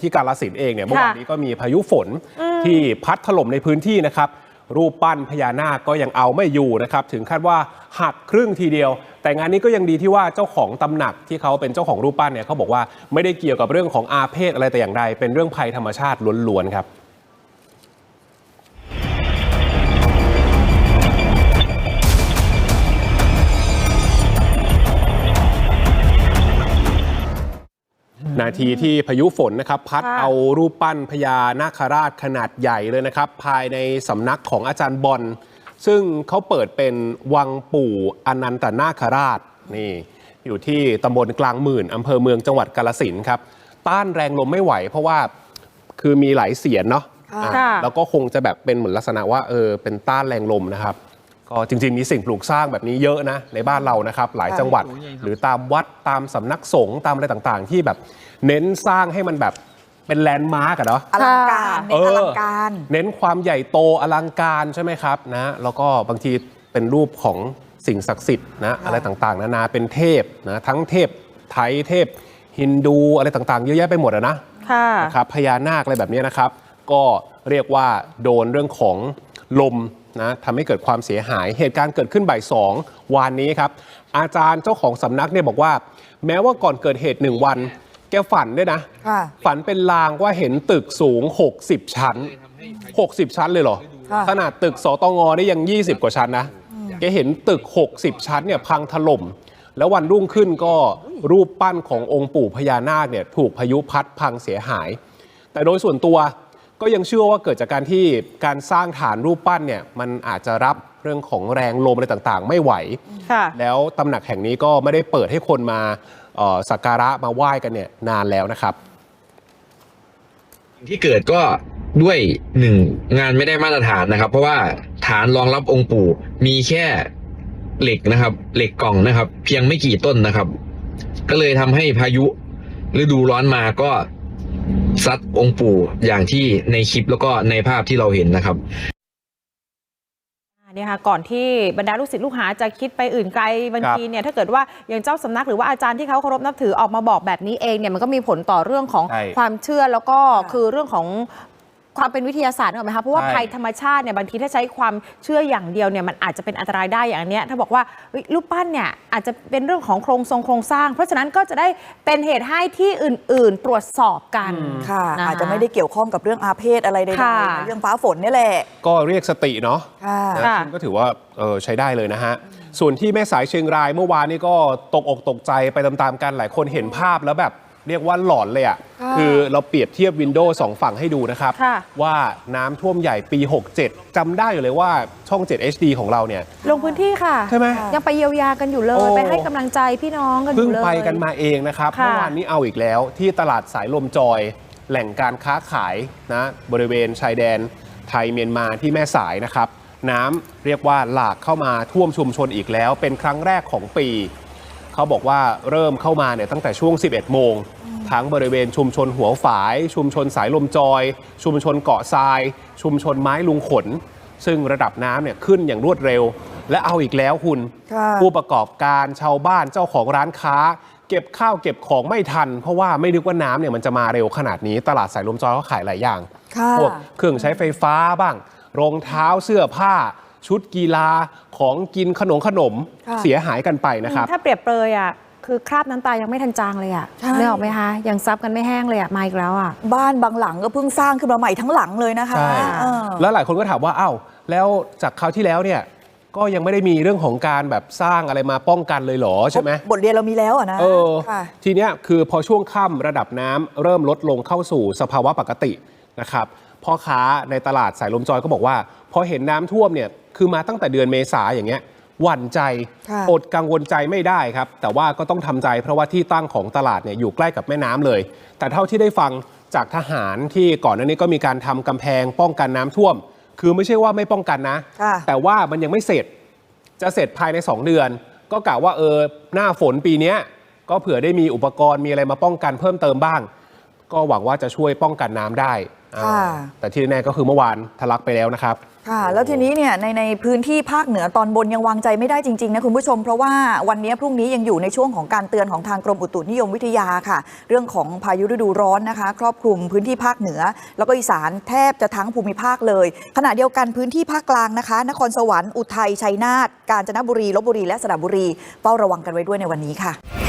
ที่กาลสินธุ์เองเนี่ยเมื่อวานนี้ก็มีพายุฝนที่พัดถล่มในพื้นที่นะครับ รูปปั้นพญานาคก็ยังเอาไม่อยู่นะครับ ถึงขั้นว่าหักครึ่งทีเดียว แต่งานนี้ก็ยังดีที่ว่าเจ้าของตำหนักที่เขาเป็นเจ้าของรูปปั้นเนี่ยเขาบอกว่าไม่ได้เกี่ยวกับเรื่องของอาเพศอะไรแต่อย่างใดเป็นเรื่องภัยธรรมชาติล้วนๆครับ นาทีที่พายุฝนนะครับพัดค่ะเอารูปปั้นพญานาคราชขนาดใหญ่เลยนะครับ ภายในสำนักของอาจารย์บอลซึ่งเขาเปิดเป็นวังปู่อนันตนาคราชนี่อยู่ที่ตำบลกลางหมื่นอำเภอเมืองจังหวัดกาลสินธุ์ครับ ต้านแรงลมไม่ไหว เพราะว่าคือมีหลายเสียนเนาะค่ะอะค่ะแล้วก็คงจะแบบเป็นเหมือนลักษณะว่าเออเป็นต้านแรงลมนะครับ ก็จริงๆมีสิ่งปลูกสร้างแบบนี้เยอะนะในบ้านเรานะครับ หลายจังหวัดหรือตามวัดตามสำนักสงฆ์ตามอะไรต่างๆ ที่แบบเน้นสร้างให้มันแบบเป็นแลนด์มาร์กอะเนาะ อลังการเอเน้นออลังการ เน้นความใหญ่โตอลังการใช่ไหมครับนะ แล้วก็บางทีเป็นรูปของสิ่งศักดิ์สิทธิ์นะอะไรต่างๆ นานาเป็นเทพนะทั้งเทพไทยเทพฮินดูอะไรต่างๆ เยอะแยะไปหมดอะนะค่ะนะครับพญานาคอะไรแบบนี้นะครับ ก็เรียกว่าโดนเรื่องของลม นะทำให้เกิดความเสียหาย เหตุการณ์เกิดขึ้นบ่ายสองวานนี้ครับ อาจารย์เจ้าของสำนักเนี่ยบอกว่า แม้ว่าก่อนเกิดเหตุหนึ่งวัน แกฝันด้วยนะ ค่ะฝันเป็นลางว่าเห็นตึกสูง 60 ชั้น 60 ชั้นเลยเหรอ ค่ะ ขนาดตึกสตงได้ยัง 20 กว่าชั้นนะ แกเห็นตึก 60 ชั้นเนี่ยพังถล่ม แล้ววันรุ่งขึ้นก็รูปปั้นขององค์ปู่พญานาคเนี่ยถูกพายุพัดพังเสียหาย แต่โดยส่วนตัว ก็ยังเชื่อว่าเกิดจากการที่การสร้างฐานรูปปั้นเนี่ยมันอาจจะรับเรื่องของแรงลมอะไรต่างๆ ไม่ไหว ค่ะ แล้วตำหนักแห่งนี้ก็ไม่ได้เปิดให้คนมาเอ่อสักการะมาไหว้กันเนี่ยนานแล้วนะครับ ที่เกิดก็ด้วยหนึ่งงานไม่ได้มาตรฐานนะครับ เพราะว่าฐานรองรับองค์ปู่มีแค่เหล็กนะครับ เหล็กกล่องนะครับ เพียงไม่กี่ต้นนะครับ ก็เลยทำให้พายุฤดูร้อนมาก็ ซัดองค์ปู่อย่างที่ในคลิปแล้วก็ในภาพที่เราเห็นนะครับเนี่ยค่ะก่อนที่บรรดาลูกศิษย์ลูกหาจะคิดไปอื่นไกลบางทีเนี่ยถ้าเกิดว่าอย่างเจ้าสำนักหรือว่าอาจารย์ที่เขาเคารพนับถือออกมาบอกแบบนี้เองเนี่ยมันก็มีผลต่อเรื่องของใช่ความเชื่อแล้วก็ค่ะคือเรื่องของ ความเป็นวิทยาศาสตร์นึกออกไหมคะเพราะว่าใช่ ภัยธรรมชาติเนี่ยบางทีถ้าใช้ความเชื่ออย่างเดียวเนี่ยมันอาจจะเป็นอันตรายได้อย่างอันเนี้ยถ้าบอกว่าเฮ้ยรูปปั้นเนี่ยอาจจะเป็นเรื่องของโครงทรงโครงสร้าง เพราะฉะนั้นก็จะได้เป็นเหตุให้ที่อื่น ๆ ตรวจสอบกันค่ะนคอาจจะไม่ได้เกี่ยวข้องกับเรื่องอาเพศอะไรใดค่ะๆเรื่องฟ้าฝนนี่แหละ ก็เรียกสติเนาะค่ะนะค่ะซึ่งก็ถือว่าเออใช้ได้เลยนะฮะ ส่วนที่แม่สายเชียงรายเมื่อวานนี้ก็ตกอกตกใจไปตามๆกันหลายคนเห็นภาพแล้วแบบ เรียกว่าหลอนเลยอะ่ะค่ะคือเราเปรียบเทียบวินโดว์สองฝั่งให้ดูนะครับ ค่ะ ว่าน้ำท่วมใหญ่ปี 67จำได้อยู่เลยว่าช่อง 7 HD ของเราเนี่ย ลงพื้นที่ค่ะ ใช่ไหม ยังไปเยียวยากันอยู่เลโอ้ ย ไปให้กำลังใจพี่น้องกันอเพิ่งยู่เลย ไปกันมาเองนะครับค่ะ เมื่อวานนี้เอาอีกแล้วที่ตลาดสายลมจอย แหล่งการค้าขายนะบริเวณชายแดนไทยเมียนมาที่แม่สายนะครับ น้ำเรียกว่าหลากเข้ามาท่วมชุมชนอีกแล้ว เป็นครั้งแรกของปี เขาบอกว่าเริ่มเข้ามาเนี่ยตั้งแต่ช่วง 11 โมง ทั้งบริเวณชุมชนหัวฝาย ชุมชนสายลมจอย ชุมชนเกาะทราย ชุมชนไม้ลุงขน ซึ่งระดับน้ำเนี่ยขึ้นอย่างรวดเร็ว และเอาอีกแล้วคุณค่ะผู้ประกอบการชาวบ้านเจ้าของร้านค้า เก็บข้าวเก็บของไม่ทัน เพราะว่าไม่นึกว่าน้ำเนี่ยมันจะมาเร็วขนาดนี้ ตลาดสายลมจอยเขาขายหลายอย่างค่ะพวกเครื่องใช้ไฟฟ้าบ้าง รองเท้าเสื้อผ้าชุดกีฬาของกินขนมขนมค่ะเสียหายกันไปนะครับ ถ้าเปรียบเปรยอะ คือคราบน้ำตายังไม่ทันจางเลยอะใช่นึกออกไหมคะยังซับกันไม่แห้งเลยอะมาอีกแล้วอะบ้านบางหลังก็เพิ่งสร้างขึ้นมาใหม่ทั้งหลังเลยนะคะใช่ เออ แล้วหลายคนก็ถามว่าอ้าวแล้วจากคราวที่แล้วเนี่ยก็ยังไม่ได้มีเรื่องของการแบบสร้างอะไรมาป้องกันเลยเหรอใช่ไหม บทเรียนเรามีแล้วอะนะเออค่ะ ทีเนี้ยคือพอช่วงค่ำระดับน้ำเริ่มลดลงเข้าสู่สภาวะปกตินะครับพ่อค้าในตลาดสายลมจอยก็บอกว่า พอเห็นน้ำท่วมเนี่ยคือมาตั้งแต่เดือนเมษาอย่างเงี้ย หวั่นใจค่ะอดกังวลใจไม่ได้ครับ แต่ว่าก็ต้องทำใจเพราะว่าที่ตั้งของตลาดเนี่ยอยู่ใกล้กับแม่น้ำเลย แต่เท่าที่ได้ฟังจากทหารที่ก่อนหน้านี้ก็มีการทำกำแพงป้องกันน้ำท่วม คือไม่ใช่ว่าไม่ป้องกันนะค่ะแต่ว่ามันยังไม่เสร็จ จะเสร็จภายใน 2 เดือน ก็กะว่าเออหน้าฝนปีเนี้ยก็เผื่อได้มีอุปกรณ์มีอะไรมาป้องกันเพิ่มเติมบ้าง ก็หวังว่าจะช่วยป้องกันน้ำได้อ่าค่ะ แต่ที่แน่ๆก็คือเมื่อวานทะลักไปแล้วนะครับ ค่ะ แล้วทีนี้เนี่ยในในพื้นที่ภาคเหนือตอนบนยังวางใจไม่ได้จริง ๆ นะคุณผู้ชม เพราะว่าวันนี้พรุ่งนี้ยังอยู่ในช่วงของการเตือนของทางกรมอุตุนิยมวิทยาค่ะ เรื่องของพายุฤดูร้อนนะคะ ครอบคลุมพื้นที่ภาคเหนือ แล้วก็อีสานแทบจะทั้งภูมิภาคเลย ขณะเดียวกันพื้นที่ภาคกลางนะคะ นครสวรรค์อุทัยชัยนาทกาญจนบุรีลบบุรีและสระบุรีเฝ้าระวังกันไว้ด้วยในวันนี้ค่ะ